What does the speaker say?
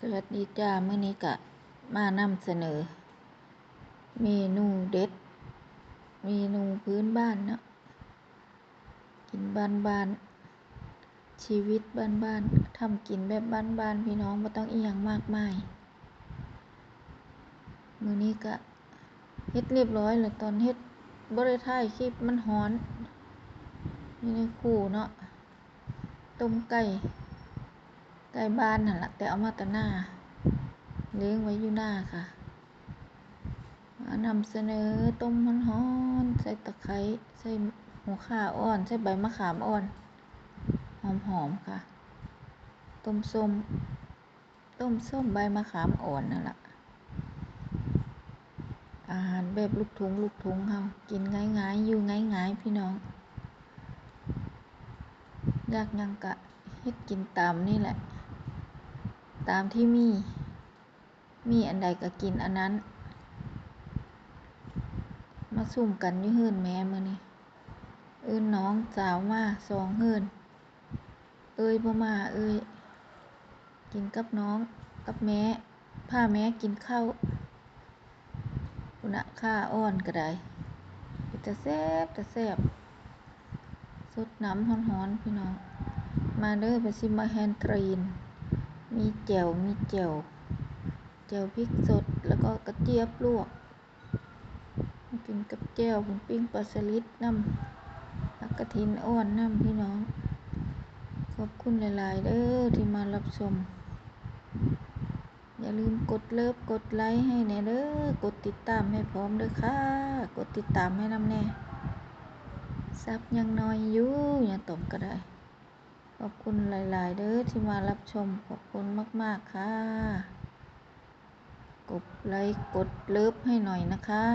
สวัสดีจ้ามื้อนี้ก็มานำเสนอ เมนูเด็ด เมนูพื้นบ้านเนาะกินบ้านๆชีวิตบ้านๆทำกินแบบบ้านๆพี่น้องบ่ต้องอีหยังมากมายมื้อนี้ก็เฮ็ดเรียบร้อยแล้วตอนเฮ็ดบ่ได้ถ่ายคลิปมันร้อนอยู่ในครัวเนาะต้มไก่ ไก่บ้านนั่นล่ะแต่เอามาแต่หน้า เลี้ยงไว้อยู่หน้าค่ะมานำเสนอต้มร้อนใส่ตะไคร้ใส่หัวข่าอ่อนใส่ใบมะขามอ่อน หอมๆค่ะ ต้มส้ม ต้มส้มใบมะขามอ่อนนั่นล่ะอาหารแบบลูกทุ่งลูกทุ่งเฮากินง่ายๆอยู่ง่ายๆพี่น้อง อยากยังก็เฮ็ดกินตามนี่แหละ ตามที่มี มีอันใดก็กินอันนั้น มาซุ่มกันยู่เรือนแม่มือนี้เอิ้นน้องสาวมาสองเรือนเอ้ยบ่มาเอ้ย กินกับน้องกับแม่พาแม่กินข้าวพุ่นน่ะข่าอ่อนก็ได้เป็นตาแซ่บตาแซ่บสดน้ำร้อนๆพี่น้อง มาเด้อไปซิมาแฮนตรีน มีแจ่วมีแจ่วแจ่วพริกสดแล้วก็กระเจี๊ยบลวกกินกับแจ่วเป็นปิ้งปลาสลิดน้ำผักกระถินอ่อนน้ำพี่น้อง ขอบคุณหลาย ๆ เด้อที่มารับชม อย่าลืมกดเลิฟกดไลค์ให้แน่เด้อกดติดตามให้พร้อมเด้อค่ะ กดติดตามให้นำแน่ซับยังน้อยอยู่อย่าตกก็ได้ ขอบคุณหลายๆ เด้อที่มารับชม ขอบคุณมาก ๆ ค่ะ กดไลค์ กดเลิฟให้หน่อยนะคะ